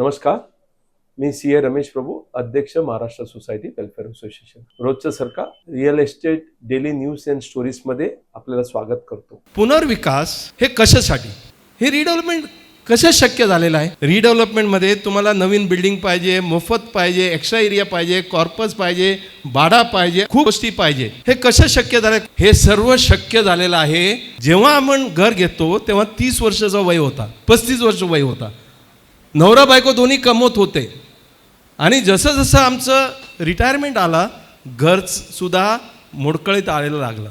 नमस्कार. मी सी ए रमेश प्रभू अध्यक्ष Maharashtra society welfare association. रोजचं सरकार real estate daily news and स्टोरीजमध्ये आपल्याला स्वागत करतो. पुनर्विकास हे कशासाठी? हे रिडेव्हलपमेंट कसं शक्य झालेलं आहे? रिडेव्हलपमेंटमध्ये तुम्हाला नवीन बिल्डिंग पाहिजे मोफत पाहिजे एक्स्ट्रा एरिया पाहिजे कॉर्पस पाहिजे बाडा पाहिजे खूप गोष्टी पाहिजे. हे कसं शक्य झालं? हे सर्व शक्य झालेलं आहे. जेव्हा आपण घर घेतो तेव्हा तीस वर्षाचा वय होता पस्तीस वर्ष वय होता. नवरा बायको दोन्ही कमवत होते. आणि जसं जसं आमचं रिटायरमेंट आला घरसुद्धा मोडकळीत आलेलं लागलं.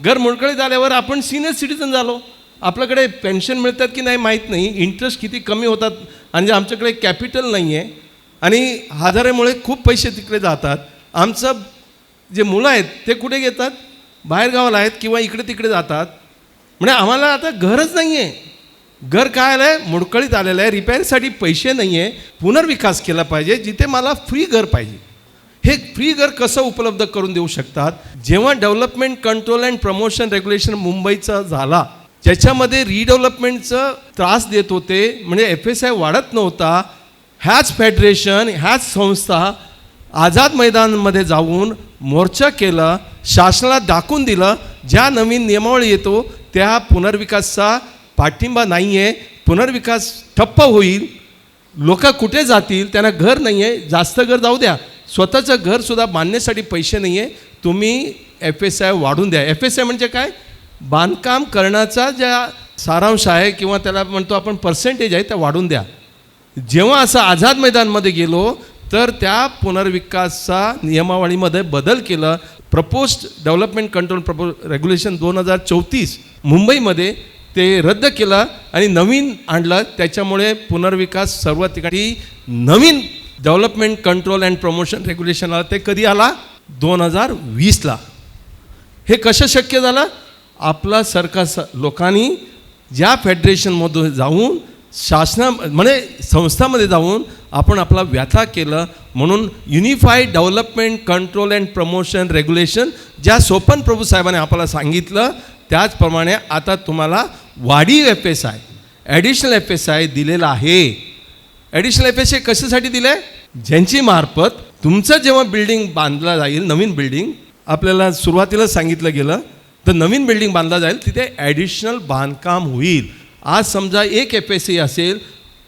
घर मोडकळीत आल्यावर आपण सिनियर सिटीजन झालो. आपल्याकडे पेन्शन मिळतात की नाही माहीत नाही. इंटरेस्ट किती कमी होतात आणि आमच्याकडे कॅपिटल नाही आहे आणि हजारामुळे खूप पैसे तिकडे जातात. आमचं जे मुलं आहेत ते कुठे घेतात? बाहेरगावाला आहेत किंवा इकडे तिकडे जातात. म्हणजे आम्हाला आता घरच नाही आहे घर काय आलं आहे मोडकळीत आलेलं आहे. रिपेअरसाठी पैसे नाही आहे पुनर्विकास केला पाहिजे. जिथे मला फ्री घर पाहिजे. हे फ्री घर कसं उपलब्ध करून देऊ शकतात? जेव्हा development control and promotion regulation मुंबईचा झाला ज्याच्यामध्ये रिडेव्हलपमेंटचं त्रास देत होते म्हणजे एफ एस आय वाढत नव्हता ह्याच फेडरेशन ह्याच संस्था आझाद मैदानमध्ये जाऊन मोर्चा केला शासनाला दाखवून दिलं ज्या नवीन नियमावळी येतो त्या पुनर्विकासचा पाठिंबा नाही आहे पुनर्विकास ठप्प होईल लोक कुठे जातील त्यांना घर नाही आहे जास्त घर जाऊ द्या. स्वतःचं घरसुद्धा बांधण्यासाठी पैसे नाही आहे तुम्ही एफ एस आय वाढून द्या. एफ एस आय म्हणजे काय? बांधकाम करण्याचा ज्या सारांश आहे किंवा त्याला म्हणतो आपण पर्सेंटेज आहे त्या वाढून द्या. जेव्हा असं आझाद मैदानमध्ये गेलो तर त्या पुनर्विकासचा नियमावलीमध्ये बदल केलं. प्रपोज्ड डेव्हलपमेंट कंट्रोल प्रपो रेग्युलेशन दोन हजार चौतीस मुंबईमध्ये ते रद्द केलं आणि नवीन आणलं. त्याच्यामुळे पुनर्विकास सर्व ठिकाणी नवीन development control and promotion regulation आलं. ते कधी आला? दोन हजार वीसला. हे कसं शक्य झालं? आपला सरकार स लोकांनी ज्या फेडरेशनमधून जाऊन शासना म्हणजे संस्थामध्ये जाऊन आपण आपला व्यथा केलं. म्हणून unified development control and promotion regulation ज्या सोपन प्रभू साहेबांनी आपल्याला सांगितलं त्याचप्रमाणे आता तुम्हाला वाढीव F S I additional F S I दिलेला आहे. ॲडिशनल एफ एस आय कशासाठी दिलं आहे ज्यांची मार्फत तुमचं जेव्हा बिल्डिंग बांधला जाईल नवीन बिल्डिंग आपल्याला सुरुवातीला सांगितलं गेलं तर नवीन बिल्डिंग बांधला जाईल तिथे ॲडिशनल बांधकाम होईल. आज समजा एक एफ एस सी असेल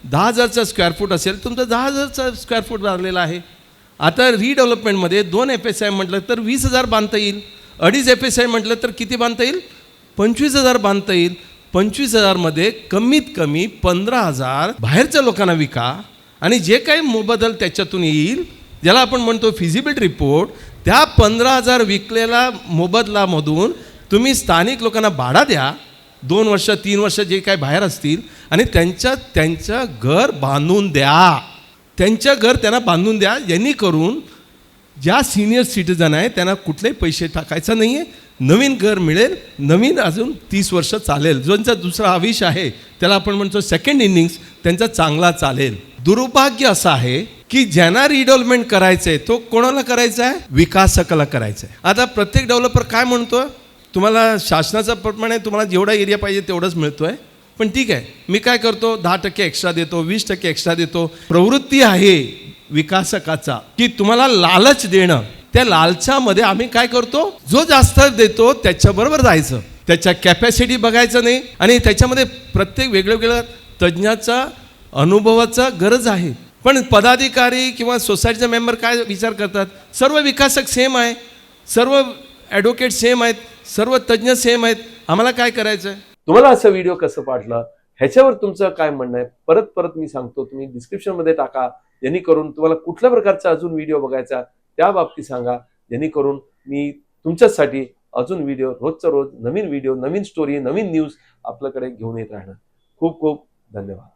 दहा हजारचा स्क्वेअर फूट असेल तुमचं दहा हजारचा स्क्वेअर फूट बांधलेला आहे. आता रिडेव्हलपमेंटमध्ये दोन एफ एस आय म्हटलं तर वीस हजार बांधता येईल. अडीच एफ एस आय म्हटलं तर किती बांधता येईल? पंचवीस हजार बांधता येईल. पंचवीस हजारमध्ये कमीत कमी पंधरा हजार बाहेरच्या लोकांना विका आणि जे काही मोबदल त्याच्यातून येईल ज्याला आपण म्हणतो फिजिबिलिटी रिपोर्ट त्या पंधरा हजार विकलेल्या मोबदलामधून तुम्ही स्थानिक लोकांना भाडा द्या. दोन वर्ष तीन वर्ष जे काय बाहेर असतील आणि त्यांच्या त्यांचं घर बांधून द्या. त्यांचं घर त्यांना बांधून द्या यांनी करून ज्या सिनियर सिटीजन आहे त्यांना कुठलेही पैसे टाकायचं नाही आहे नवीन घर मिळेल नवीन अजून तीस वर्ष चालेल. ज्यांचा दुसरा आविष आहे त्याला आपण म्हणतो सेकंड इनिंग्स त्यांचा चांगला चालेल. दुर्भाग्य असं आहे की ज्यांना रिडेव्हलपमेंट करायचं आहे तो कोणाला करायचा आहे विकासकाला करायचं आहे आता प्रत्येक डेव्हलपर काय म्हणतो? तुम्हाला शासनाचा प्रमाणे तुम्हाला जेवढा एरिया पाहिजे तेवढंच मिळतो आहे पण ठीक आहे मी काय करतो? दहा टक्के एक्स्ट्रा देतो वीस टक्के एक्स्ट्रा देतो. प्रवृत्ती आहे विकासकाचा की तुम्हाला लालच देणं. त्या लालचामध्ये आम्ही काय करतो? जो जास्त देतो त्याच्याबरोबर जायचं. त्याच्या कॅपॅसिटी बघायचं नाही. आणि त्याच्यामध्ये प्रत्येक वेगळ्या वेगळ्या तज्ज्ञाचा अनुभवाचा गरज आहे. पण पदाधिकारी किंवा सोसायटीचा मेंबर काय विचार करतात? सर्व विकासक सेम आहे. सर्व ॲडव्होकेट सेम आहेत. सर्व तज्ज्ञ सेम आहेत. आम्हाला काय करायचं आहे तुम्हाला असं व्हिडिओ कसं वाटलं ह्याच्यावर तुमचं काय म्हणणं आहे? परत परत मी सांगतो. तुम्ही डिस्क्रिप्शनमध्ये टाका. जेणेकरून तुम्हाला कुठल्या प्रकारचा अजून व्हिडिओ बघायचा त्या बाबतीत सांगा जेणेकरून मी तुमच्यासाठी अजून व्हिडिओ रोजचा रोज नवीन व्हिडिओ नवीन स्टोरी नवीन न्यूज आपल्याकडे घेऊन येत राहणार. खूप खूप धन्यवाद.